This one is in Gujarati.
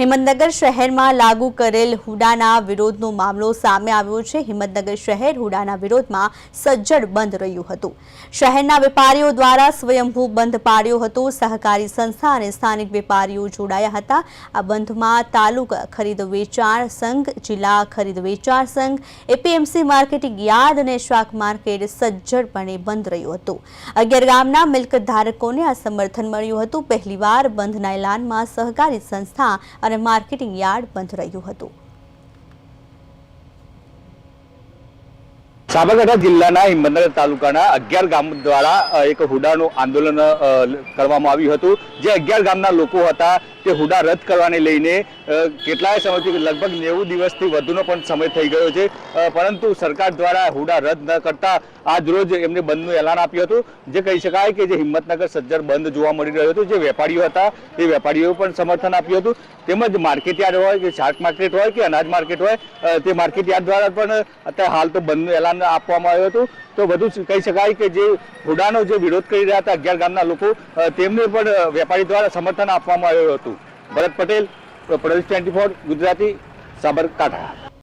હિંમતનગર શહેરમાં લાગુ કરેલ હુડાના વિરોધનો મામલો સામે આવ્યો છે. હિંમતનગર શહેર હુડાના વિરોધમાં સજ્જડ બંધ રહ્યું હતું. શહેરના વેપારીઓ દ્વારા સ્વયંભૂ બંધ પાડ્યો હતો. સહકારી સંસ્થા અને સ્થાનિક વેપારીઓ જોડાયા હતા. આ બંધમાં તાલુકા ખરીદ વેચાણ સંઘ, જિલ્લા ખરીદ વેચાણ સંઘ, એપીએમસી માર્કેટિંગ યાર્ડ અને શાક માર્કેટ સજ્જડપણે બંધ રહ્યું હતું. અગિયાર ગામના મિલકત ધારકોને આ સમર્થન મળ્યું હતું. પહેલીવાર બંધના એલાનમાં સહકારી સંસ્થા અને માર્કેટિંગ યાર્ડ બંધ રહ્યું હતું. સાબરકાંઠા જિલ્લાના હિંમતનગર તાલુકાના અગિયાર ગામ દ્વારા એક હુડાનું આંદોલન કરવામાં આવ્યું હતું. જે અગિયાર ગામના લોકો હતા, તે હુડા રદ કરવાને લઈને કેટલાય સમયથી, લગભગ નેવું દિવસથી વધુનો પણ સમય થઈ ગયો છે. પરંતુ સરકાર દ્વારા હુડા રદ ન કરતા આજ રોજ એમને બંધનું એલાન આપ્યું હતું. જે કહી શકાય કે જે હિંમતનગર સજ્જર બંધ જોવા મળી રહ્યો હતો. જે વેપારીઓ હતા, એ વેપારીઓએ પણ સમર્થન આપ્યું હતું. તેમજ માર્કેટ યાર્ડ હોય કે શાક માર્કેટ હોય કે અનાજ માર્કેટ હોય તે માર્કેટ યાર્ડ દ્વારા પણ અત્યારે હાલ તો બંધનું એલાન આપવામાં આવ્યું હતું. તો બધું કહી શકાય કે જે હુડાનો જે વિરોધ કરી રહ્યા હતા અગિયાર ગામના લોકો તેમને પણ વેપારી દ્વારા સમર્થન આપવામાં આવ્યું હતું. ભરત પટેલ પ્રદેશ ટ્વેન્ટી ફોર, ગુજરાતી, સાબરકાંઠા.